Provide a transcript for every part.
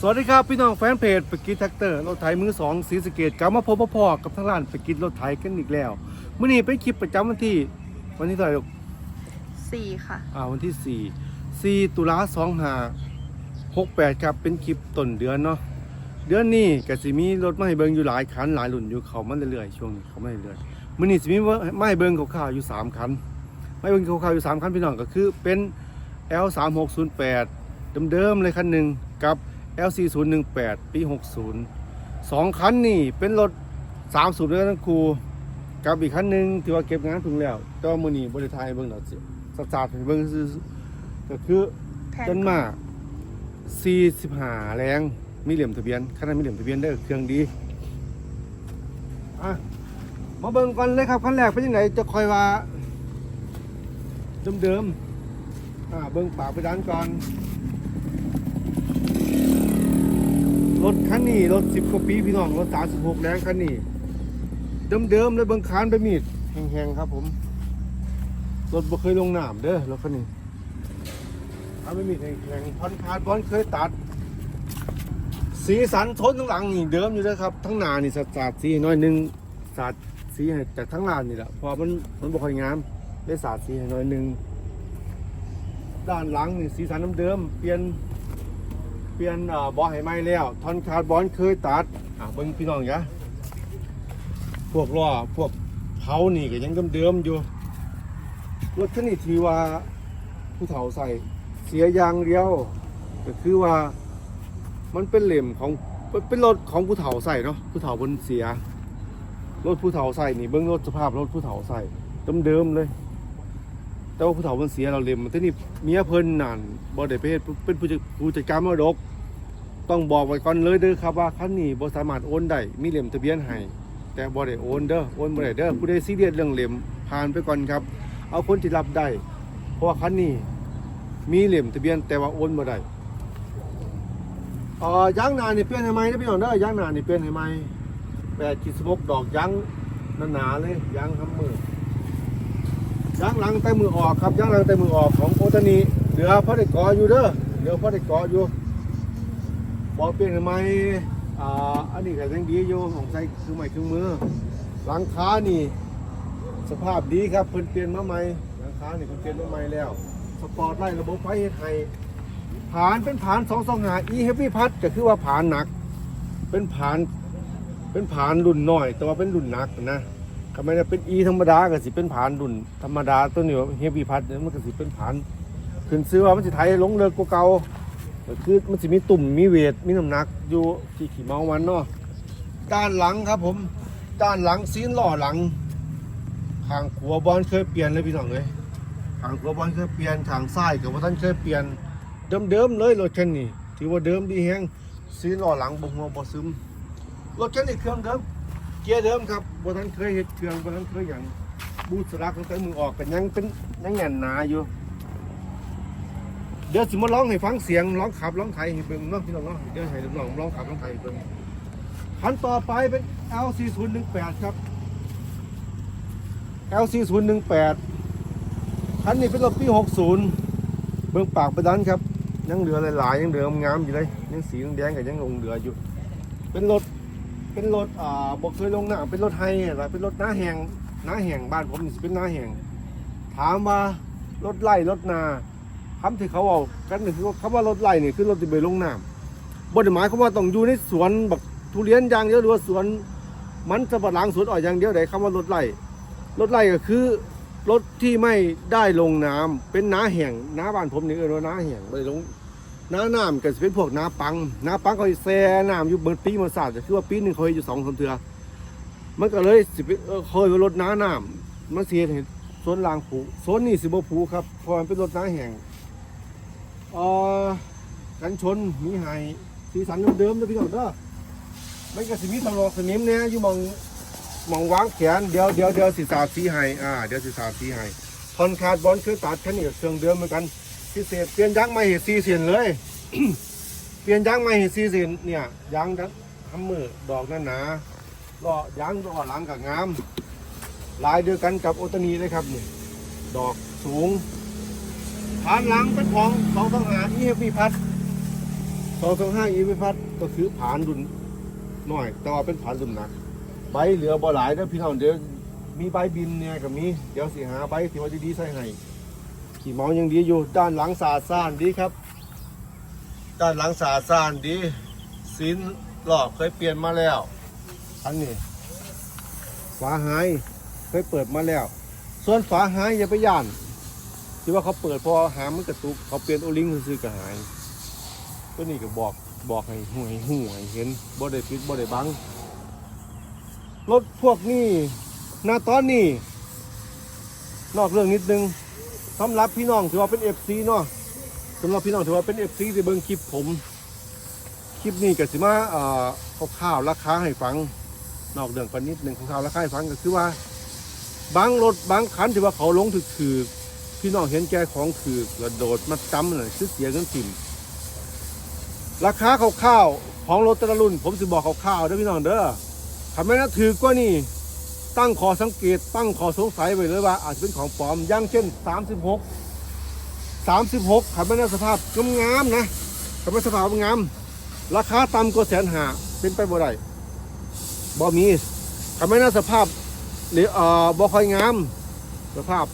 สวัสดีครับ พี่น้องแฟนเพจปกิจแท็กเตอร์รถไถมือสองสีสะเกตกลับมาพบพ่อๆกับทางร้านปกิจรถไถกันอีกแล้วมื่อนี้เป็นคลิปประจำวันที่ วันที่เท่าไหร่ลูกสี่ค่ะ อ่าวันที่4 4ตุลา2 5 6 8ครับเป็นคลิปต้นเดือนเนาะเดือนนี้ก็สิมีรถมาให้เบิ่งอยู่หลายคันหลายรุ่นอยู่เขามาเรื่อยๆช่วงนี้เขามาเรื่อยๆมื่อนี้สิมีมาให้เบิ่งข่าวๆอยู่สามคันมาให้เบิ่งข่าวๆอยู่สามคันพี่น้องก็คือเป็น L 3 6 0 8เดิมๆเลยคันหนึ่งกับ L 4 0 1 8ปี 60สองคันนี่เป็นรถ3สูบด้วยกันทั้งคู่กับอีกคันหนึ่งที่ว่าเก็บงานถึงแล้วแต่ว่ามื้อนี้บ่ได้ถ่ายให้เบิ่งดอกสิสักๆให้เบิ่งซื่อๆก็คือแทนจนมา45แรงมีเหลี่ยมทะเบียนคันนั้นมีเหลี่ยมทะเบียนเด้อเครื่องดีอะมาเบิ่งก่อนเลยครับคันแรกเป็นยังไงจะคอยว่าเดิมๆอ่าเบิ่งปากไปด้านก่อน ร ถคันนี้รถสิบกว่าปีพี่น้องรถสามสิบหกแรงคันนี้เดิมๆเลยเบิ่งคานไปมีดแห้งๆครับผมรถบ่เคยลงน้ำเด้อรถคันนี้คานไปมีดแห้งๆพันคาดบอลเคยตัด สีสันทนทั้งหลังนี่เดิมอยู่เด้อครับทั้งหน้านี่สาดสีน้อยหนึงสาดสีให้จากทั้งหน้านี่แหละพอมันมันบ่ค่อยงามได้สาดสีน้อยหนึงด้านหลังนี่สีสันเดิมเปลี่ยน เปลี่ยนเอ่อบอให้ไหม้แล้วทอนคาร์บอนเคยตัดอะเบิ่งพี่น้องยะพวกล้อพวกเขานี่ก็ยังเดิมๆอยู่รถคันนี้ถือว่าผู้เฒ่าใส่เสียยางเดียวก็คือว่ามันเป็นเหล่มของเป็นรถของผู้เฒ่าใส่เนาะผู้เฒ่าบนเสียรถผู้เฒ่าใส่นี่เบิ่งรถสภาพรถผู้เฒ่าใส่เดิมๆเลย แต่ว่าผู้เฒ่ามันเสียเราเล่มมันที่นี่เมียเพิ่นนั่นบ่ได้ไปเฮ็ดเป็นผู้จัดผู้จัดการมรดก ต้องบอกไว้ก่อนเลยเด้อครับว่าคันนี้บ่สามารถโอนได้มีเหลี่ยมทะเบียนให้แต่บ่ได้โอนเด้อโอนบ่ได้เด้อผู้ใดซีเรียสเรื่องเหลี่ยมผ่านไปก่อนครับ เอาคนที่รับได้เพราะว่าคันนี้มีเหลี่ยมทะเบียนแต่ว่าโอนบ่ได้อ่อยางหน้านี่เปลี่ยนให้ใหม่นะพี่น้องเด้อยางหน้านี่เปลี่ยนให้ใหม่8กิบดอกยางหนาๆเลยยางทำมือ ย่างหลังใต้มือออกครับย่างหลังใต้มือออกของโอตานีเหลือพอได้กออยู่เด้อเหลือพอได้กออยู่บอเปลี่ยนทำไมอ่าอันนี้ก็ยังดีอยู่ของใส่คืองไม้เครื่องมือหลังคานี่ สภาพดีครับเพิ่นเปลี่ยนมาใหม่หลังคานี่เพิ่นเปลี่ยนมาใหม่แล้ว สปอร์ตไลท์ระบบไฟเฮ็ดให้ผานเป็นผาน225 e heavy พัดก็คือว่าผานหนัก เป็นผานเป็นผานรุ่นน้อย แต่ว่าเป็นรุ่นหนักนะ ก็ไม่ได้เป็นอีธรรมดาก็สิเป็นผานรุ่นธรรมดาตัวนี้เฮฟวีพัดเนี่ยมันก็สิเป็นผานขึ้นซื้อว่ามันสิไทยลงเลิกกว่าเก่าก็คือมันสิมีตุ่มมีเวทมีน้ำหนักอยู่ที่ขี่เมามันเนาะด้านหลังครับผมด้านหลังซีนล้อหลังทางขัวบอลเคยเปลี่ยนเลยพี่น้องเลยทางขัวบอลเคยเปลี่ยนทางซ้ายกับว่าท่านเคยเปลี่ยนเดิมๆเลยรถคันนี้ถือว่าเดิมดีแฮงซีนล้อหลังบ่หัวบ่ซึมรถคันนี้เครื่องเดิม กียร์เดิมครับบ่ทันเคยเฮ็ดเครื่องบ่ทันเคยอย่างบูทสลักตั้งแต่มือออกกันยังเป็นยังแน่นหนาอยู่ เดี๋ยวสิมาร้องให้ฟังเสียงร้องขับร้องไทยให้เบิ่งเนาะพี่น้องเนาะเดี๋ยวให้น้องร้องขับร้องไทยให้เบิ่งคันต่อไปเป็น L4018 ครับ L4018 คันนี้เป็นรถปี 60 เบิ่งปากประดันครับ ยังเหลือหลายๆยังเหลืองามอยู่เลยยังสีแดงๆก็ยังลงเหลืออยู่ เป็นรถ เป็นรถอ่าบอกเคยลงหน้าเป็นรถไฮอะไรเป็นรถหน้าแหงหน้าแหงบ้านผมนี่สิเป็นหน้าแหงถามว่ารถไล่รถนาคำที่เขาเอากันนี่คือว่าคำว่ารถไล่นี่คือรถที่ไปลงน้ำบไดหมายเขาว่าต้องอยู่ในสวนแบบทุเรียนอย่างเดียวหรือว่าสวนมันสำปะหลังสวนอ้อยอย่างเดียวไหนคำว่ารถไล่รถไล่ก็คือรถที่ไม่ได้ลงน้ำเป็นน้าแห่งน้าบ้านผมนี่เออว่าน้าแห่งไม่ลง น้าน้ำก็จะเป็นพวกน้าปังน้าปังเขาแซ่น้ำอยู่เบิดปีมันศาสตร์คือว่าปีหนึ่งเขาอยู่สองสามเทือมันก็เลยสิเออเคยรถน้าน้ำมันเสียเห็นโซนลางผูโซนนี่สิบผูครับพราะมันเป็นรถน้าแห่งเอ่อกันชนมีไห้สีสันเดิมๆนะพี่น้องเด้อมันก็สิมีตลอกสนิมเนี่ยอยู่มองมองวางแขนเดี๋ยวเดี๋ยวเดี๋ยวสิสาสีไห้อ่าเดี๋ยวสิสาสีไห้ทอนคาร์ดบอลคือตัดแค่นี้ก็เครื่องเดิมเหมือนกัน พิเศษเปลี่ยนยางใหม่เห็ดซีเสียนเลย เปลี่ยนยางใหม่เห็ดซีเสียนเนี่ยยางดักทำมือดอกนั่นนาล้อยางล้อหลังกับงาม ลายเดียวกันกับโอตานีเลยครับนี่ดอกสูงฐานหลังเป็นของสองต้องหาที่เฮฟวี่พัดสองสองห้าอีวิพัฒน์ก็คือผานดุนหน่อย แต่ว่าเป็นผานดุนหนักใบเหลือบ่หลายเด้อพี่น้องเดี๋ยวมีใบบินเนี่ยกับมีเดี๋ยวสิหาใบที่ว่าดีๆใส่ให้ ขี่เมายังดีอยู่ด้านหลังสาซ่านดีครับ ด้านหลังสาซ่านดีสินหลอกเคยเปลี่ยนมาแล้ว อันนี้ฝาหายเคยเปิดมาแล้ว ส่วนฝาหายอย่าไปย่านที่ว่าเขาเปิดพอหามันกระตุกเขาเปลี่ยนโอลิงซื้อๆก็หายตัวนี้ก็บอกบอกให้ห่วยห่วยเห็นบ่ได้ปิดบ่ได้บังรถพวกนี้หน้าตอนนี้ นอกเรื่องนิดนึง สำหรับพี่น้องถือว่าเป็น FC เนาะสำหรับพี่น้องถือว่าเป็น FC ที่เบิ่งคลิปผม คลิปนี้ก็สิมาเอ่อข่าวๆราคาให้ฟัง นอกเรื่องกันนิดหนึ่งข่าวๆราคาให้ฟังก็คือว่า บางรถบางคันที่ว่าเขาลงถึกคือพี่น้องเห็นแก่ของคือกระโดดมาจำเลยคือเสียเงินถิ่มราคาคร่าวๆของรถแต่ละรุ่น ผมสิบอกคร่าวๆเด้อพี่น้องเด้อทำไมนะถือกว่านี่ ตั้งขอสังเกต ตั้งขอสงสัยไว้เลยว่า อาจเป็นของปลอมอย่างเช่น 36 36ขับไม่น่าสภาพงามๆนะขับไม่สภาพงามราคาต่ำกว่าแสนหาเป็นไปบ่ได้บ่มีขับไม่น่าสภาพหรือเอ่อบ่ค่อยงามสภาพ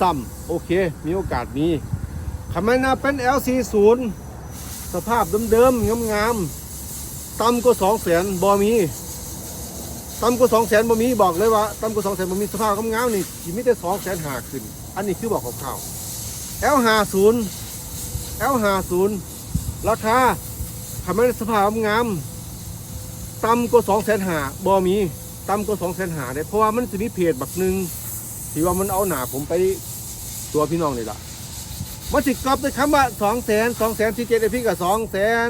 ซ้ำๆโอเค มีโอกาสมีขับไม่น่าเป็น LC0 สภาพเดิมๆงามๆต่ำกว่า2แสนบ่มี ต่ำกว่าสองแสนบ่มีบอกเลยว่าต่ำกว่าสองแสนบ่มีสภาพกำงามนี่ที่มีแต่สองแสนหาขึ้น อันนี้คือบอกข่าวๆ L ห้าศูนย์ L ห้าศูนย์ราคาทำให้สภาพกำงามต่ำกว่าสองแสนหาบ่มีต่ำกว่าสองแสนหาเนี่ยเพราะว่ามันจะมีเพจบักหนึ่งที่ว่ามันเอาหนาผมไปตัวพี่น้องเลยล่ะมันจิกลับด้วยคำว่าสองแสนสองแสนสี่เจ็ดเอพีกับสองแสน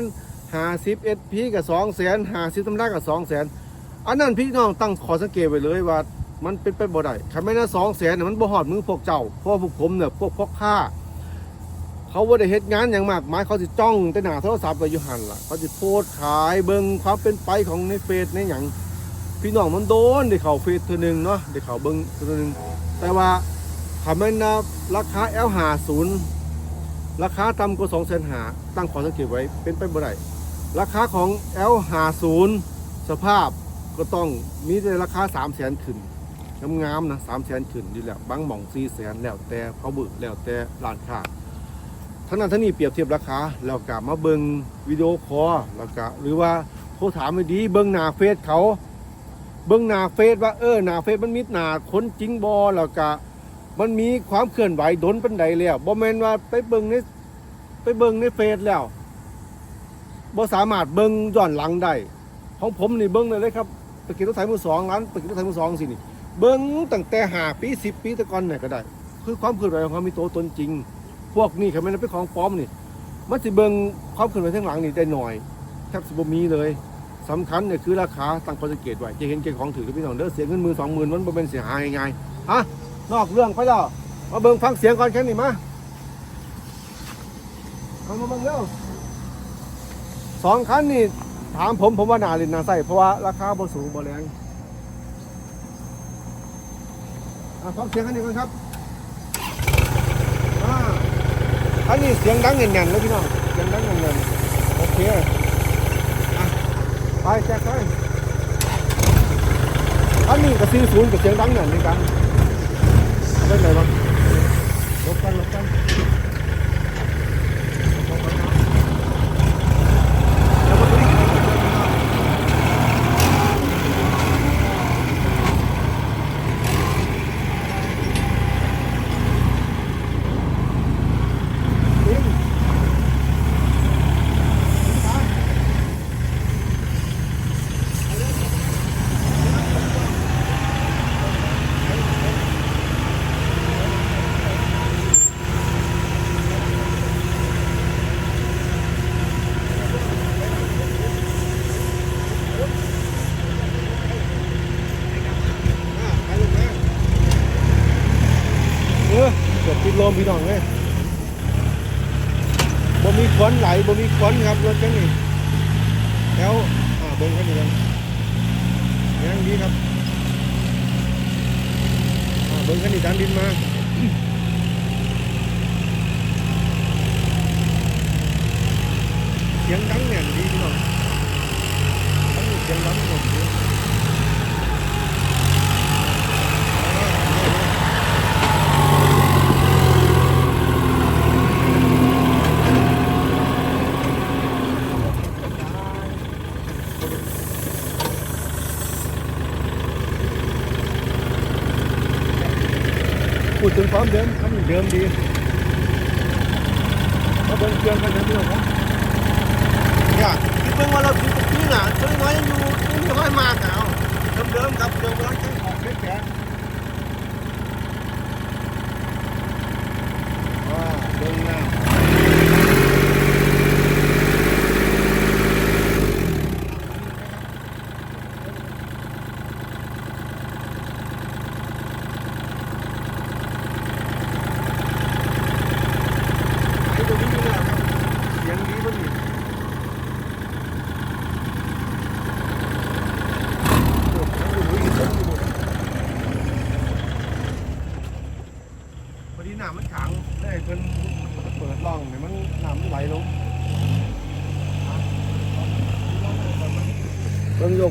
ห้าสิบเอ็ดพีกับสองแสนห้าสิบตำรากับสองแสน อันนั้นพี่น้องตั้งขอสังเกตไว้เลยว่า มันเป็นไปบ่ได้คันไม่น่าสองแสนเนี่ยมันบ่หอดมือพวกเจ้าเพราะว่าพวกผมเนี่ยพวกพ่อค้าเขาว่าได้เฮ็ดงานอย่างมากมายเขาสิจ้องแต่หน้าโทรศัพท์ไปอยู่หันล่ะเขาสิโพสขายเบิ่งความเป็นไปของในเฟซในหยังพี่น้องมันโดนได้เขาเฟซเทื่อหนึ่งเนาะได้เขาเบิ่งเทื่อหนึ่งแต่ว่าคันไม่น่าราคา L50 ราคาต่ำกว่า2 5 0 0 0ตั้งขอสังเกตไว้เป็นไปบ่ได้ราคาของ L50 สภาพ ก็ต้องมีในราคา3 0 0แสนขึ้นงามๆนะ3 0 0แสนขึ้นอยู่แล้วบางหม่อง4 0 0แสนแล้วแต่เขาบึกแล้วแต่ร้านค้าทั้งนั้นทั้งนี้เปรียบเทียบราคาแล้วก็มาเบิงวิดีโอคอลแล้วก็หรือว่าโทรถามไม่ดีเบิงหน้าเฟซเขา เบิงหน้าเฟซว่าเออหน้าเฟซมันมีหน้าคนจริงบอแล้วก็มันมีความเคลื่อนไหวดนเป็นใดแล้วบ่แมนว่าไปเบิงในไปเบิงในเฟซแล้วบ่สามารถเบิงย้อนหลังได้ของผมนี่เบิ้งเลยเลยครับ ไปกินรถไถมือสองร้านไปกินรถไถมือสองสินี่เบิ้งตั้งแต่หาปีสิบปีตะกอนเนี่ยก็ได้ คือความเคลื่อนไหวของเขามีตัวตนจริง พวกนี้เขาไม่ได้เป็นของปลอมนี่มันจะเบิ้งความเคลื่อนไหวทั้งหลังนี่ได้หน่อยแทบสิบมีเลยสำคัญเนี่ยคือราคาตั้งข้อสังเกตไว้จะเห็นเก่งของถือกับพี่น้องเด้อเสียเงินหมื่นสองหมื่นมันเป็นเสียหายง่ายๆฮะนอกเรื่องไปแล้วมาเบิ้งฟังเสียงก่อนแค่นี้มาเอามาเบิ้งเร็วสองคันนี่ ถามผมผมว่านาลินนาใส่เพราะว่าราคาบ่สูงบ่แรงอะฟังเสียงกันดีกว่าครับอ่าอันนี้เสียงดังเงียนๆเลยพี่น้องเสียงดังเงียนๆโอเคอะไปแจ็คไปอันนี้ก็ซื้อศูนย์กับเสียงดังเงียนเหมือนกันเป็นไงบ้างลบกันลบกันลบกันนะแล้วก็ตัวนี้ Tim. Ừ, เกิด ติดลมพี่น้องเลยบ่มีควันไหลบ่มีควันครับรถคันนี้แล้วอ่าเบิ้งคันนี้กันยังดีครับอ่าเบิ้งคันนี้ดันดินมาเสียงดังแน่นดีพี่น้องทั้งนี้เสียงดังหมดเลย พูดถึงความเดิมทำเดิมดีมาเบิ่งเครื่องกันนะพี่น้องครับเนี่ยที่เพิ่งว่าเราปีปีน่ะตัวน้อยยังอยู่ยังไม่ค่อยมากเอาเดิมๆครับเดิมร้านแข่งของแข็งว้าเดินหน้าไอ้ตัวนี้เนี่ยครับเสียงดีป่ะนี่ พอดีน้ำมันขังได้เพิ่นเปิดร่องเนี่ยมันน้ำมันไหลลง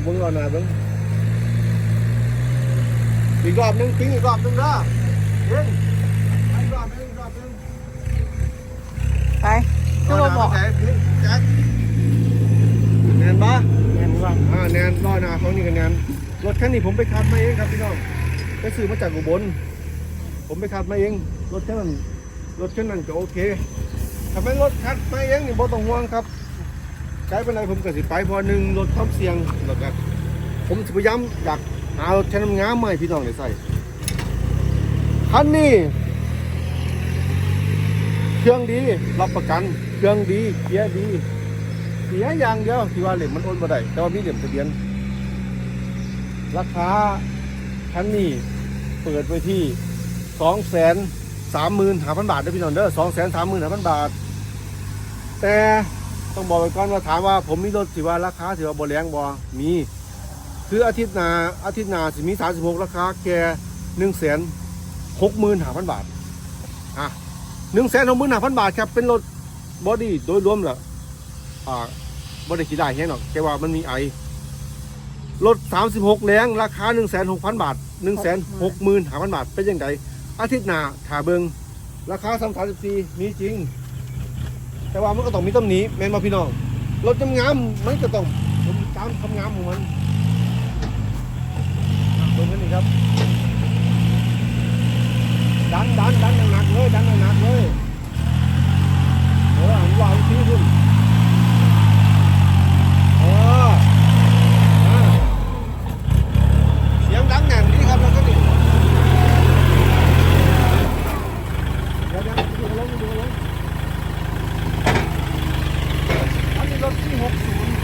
เบิ่งโยกเบิ่งก่อนนะเบิ่งอีกรอบหนึงทิ้งอีกรอบหนึงเด้อเฮ้ยอีกรอบหนึงอีกรอบหนึงไปก็บบอกแจ็คแจ็คแนนปะแม่นว่าอ่าแนนรอหนาเขานี่กันแนนรถคันนี้ผมไปขับมาเองครับพี่น้องไปซื้อมาจากอุบลผมไปขับมาเองรถคันนั้นรถคันนั้นก็โอเคถ้าเป็นรถขับมาเองนี่บ่ต้องห่วงครับ ใช้เป็นไรผมก็สิไปเพอหนึ่งรถความเสี่ยงแล้วก็ผมสิพยายามอยากหารถคันนั้นงามมาให้พี่น้องได้ใส่คันนี้เครื่องดีรับประกันเครื่องดีเกียร์ดีเสียอย่างเดียวที่ว่าเหลี่ยมมันโอนบ่ได้แต่ว่ามีเหลี่ยมทะเบียนราคาคันนี้เปิดไว้ที่สองแสนสามหมื่นห้าพันบาทเด้พี่น้องเด้อสองแสนสามหมื่นห้าพันบาท แต่ ต้องบอกไว้ก่อนว่าถามว่าผมมีรถที่ว่าราคาถือว่าบ่แรงบ่มี คืออาทิตย์หนาอาทิตย์หนาสิมีสามสิบหกราคาแก่หนึ่งแสนหกหมื่นห้าพันบาทอะหนึ่งแสนหกหมื่นห้าพันบาทครับเป็นรถบอดี้โดยรวมแหละอ่าบริขีได้แค่หรอกแค่ว่ามันมีไอรถ36แรงราคา 1 6 0 0 0 บาท 1 6 5 0 0 0 บาท เป็นยังไงอาทิตย์หนาถาเบิงราคา334มีจริง แต่ว่ามันก็ต้องมีต้นนี้แม่นมาพี่น้องรถจำงามมันก็ต้องผมตามคำงามของมันอะเบิ่งกันนี่ครับดันดันดันหนักเลยดันหนักเลยเออหันวางที่ขึ้น เอออ่าเสียงดังแน่นดีครับแล้วก็นี่เดี๋ยวเดี๋ยวดูลงดูลงอันนี้รถที่หกศูนย์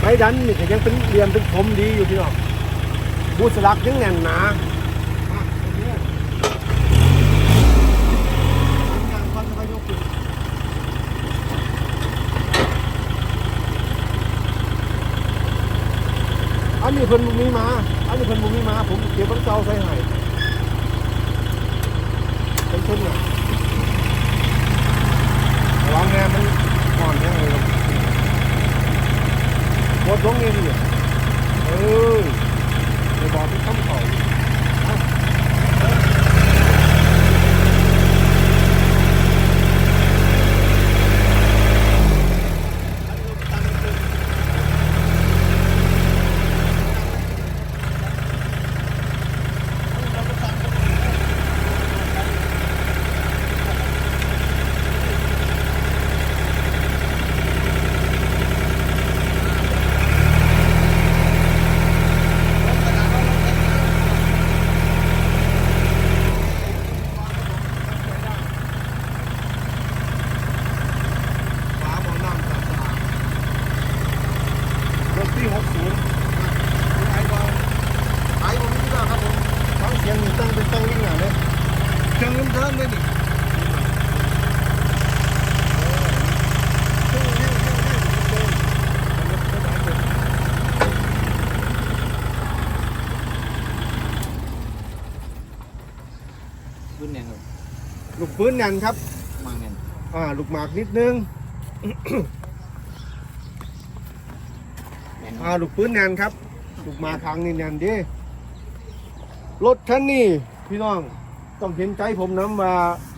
ไม้ดันนี่ก็ยังเป็นเห ลี่ยมเป็นคมดีอยู่พี่น้องบูสลักยังแน่นหนาอะโอเคงานควันนี้เพิ่นบ่มีมา อันนี้เพิ่นบ่มีมา ผมเก็บมันเก่าใส่ให้เป็นเพิ่นน่ะระวังแน่มันอ่อนแน่เลยหมดลงเองเนี่ย เออไปบอกที่คำเขาเอาฝาหม้อน้ำสะอาดรถที่หกศูนย์ไอ้บอลไอ้บอลนี่ก็ครับผมฟังเสียงนี่ตั้งเป็นตั้งวิ่งอย่างเลยเครื่องเดิมๆเลยนี่ รุ่นเงันแน่นครับมังเนี่ยอ่าลูกหมากนิดนึงอ่าลูกปืนแนนครับ ลูกมาทางนี่แนนเดิรถคันนี้พี่น้องต้องเห็นใจผมน้ำว่า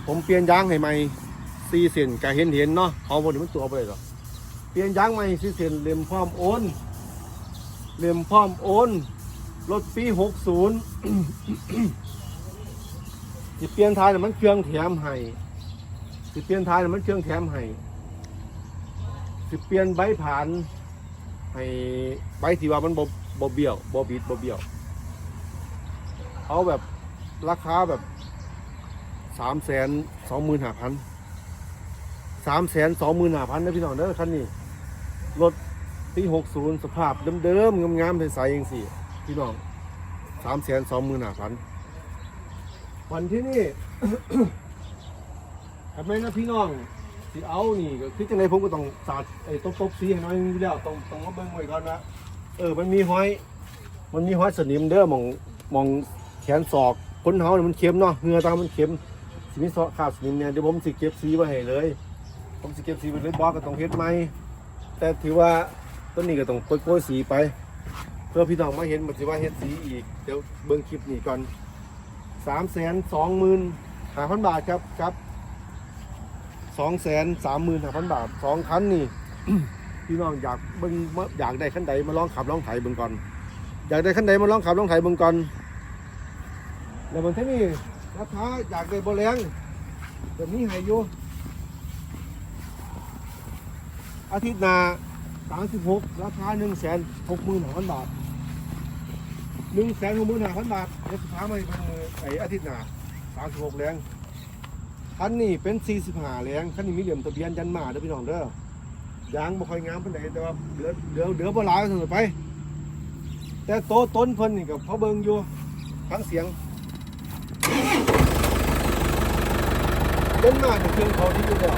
ผมเปลี่ยนยางให้ใหม่ซีเซนก็เห็นเห็นๆเนาะเขาบนมันตัวไปเลยหรอกเปลี่ยนยางใหม่ซีเซนเล่มพร้อมโอนเล่มพร้อมโอนรถปีหกศูนย์ สิเปลี่ยนท้ายน่ะมันเครื่องแถมให้สิเปลี่ยนท้ายน่ะมันเครื่องแถมให้สิเปลี่ยนใบผ่านให้ใบที่ว่ามันบ่บ่เบี้ยวบ่บิดบ่เบี้ยว เอาแบบราคาแบบสามแสนสองหมื่นห้าพันสามแสนสองหมื่นห้าพันนะพี่น้องเด้อคันนี้รถปีหกศูนย์สภาพเดิมๆงามๆใสๆอย่างสี่พี่น้องสามแสนสองหมื่นห้าพัน วันที่นี่ ทำไมนะพี่น้องที่เอานี่ก็คือจังไดผมก็ต้องสาดไอ้ตบตบๆสีให้น้อยนึงอยู่แล้วต้องต้องมาเบิ่งไว้ก่อนว่าเออมันมีห้อย มันมีห้อยสนิมเด้อมองมองแขนศอกคนเฮาเนี่ยมันเค็มเนาะเหงื่อตามันเค็มสิมีซอกขาดสนิมเนี่ยเดี๋ยวผมสิเก็บสีไว้ให้เลย ผมสิเก็บสีไว้เลยบอกก็ต้องเฮ็ดใหมแต่ถือว่าต้นนี้ก็ต้องโปรยๆสีไป เพื่อพี่น้องมาเห็นมันสิว่าเฮ็ดสีอีกเดี๋ยวเบิ่งคลิปนี้ก่อน สามแสนสองหมื่นห้าพันบาทครับครับสองแสนสามหมื่นห้าพันบาทสองคันนี่ พี่น้องอยากเบิ่งอยากได้คันใดมาลองขับลองไถเบิ่งก่อน อยากได้คันใดมาลองขับลองไถเบิ่งก่อนแล้วมันที่นี่ราคาอยากได้บ่แรงแบบนี้ให้อยู่อาทิตย์หน้าสามสิบหกราคาหนึ่งแสนหกหมื่นหาพันบาท หนึ่งแสนหกหมื่นห้าพันบาทเดี๋ยวสุดท้ายมาอีกเป็นไอ้อาทิตย์หน้าสามสิบหกแรงคันนี้เป็น45แรงคันนี้มีเหลี่ยมทะเบียนยันมาเด้อพี่น้องเด้อยางบ่ค่อยงามปานใดแต่ว่าเหลือเหลือเหลือบ่หลายเสมอไป แต่โตต้นเพิ่นนี่ก็พอเบิ่งอยู่ฟังเสียงต้นมาก็เครื่องเขาดีอยู่แล้ว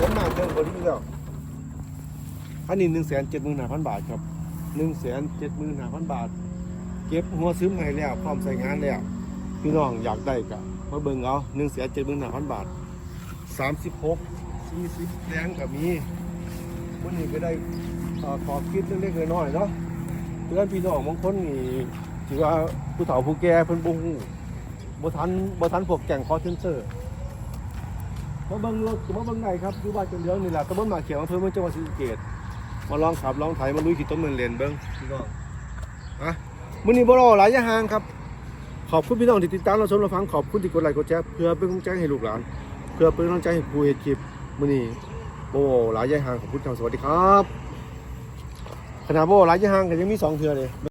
ต้นมาเครื่องเขาดีอยู่แล้วอันนี้175,000บาทครับ 175,000บาท เก็บหัวซื้อใหม่แล้วพร้อมใช้งานแล้วพี่น้องอยากได้กะมาเบิ่งเอาหนึ่งแสนเจ็ดหมื่นห้าพันบาทสามสิบหกสี่สิบแรงกับมีวันนี้ก็ได้เอ่อขอคิดเล็กๆน้อยๆเนาะเพื่อนพี่น้องบางคนนี่ถือว่าผู้เฒ่าผู้แก่เพิ่นบ่ฮู้บ่ทันบทันพวกแก่งคอเซนเซอร์มาเบิ่งรถมาเบิ่งไหนครับอยู่บ้านจนเดียวนี่แหละตำบลหมากเขียวอำเภอเมืองจังหวัดศรีสะเกษ มาลองขับลองไถมาลุยขี่ต้นเมืองเรียนเบิ่งพี่น้องอะมื้อนี้บ่รอหลายอยางห่างครับ ขอบคุณพี่น้องที่ติดตามเราชมเราฟังขอบคุณที่กดไลค์กดแชร์เพื่อเป็นกำลังใจให้ลูกหลาน เพื่อเป็นกำลังใจให้ผู้เฮ็ดคลิปมื้อนี้โบหลายอยางห่างขอบคุณครับสวัสดีครับขนาดโบหลายอยางห่างก็ยังมีสองเทื่อเลย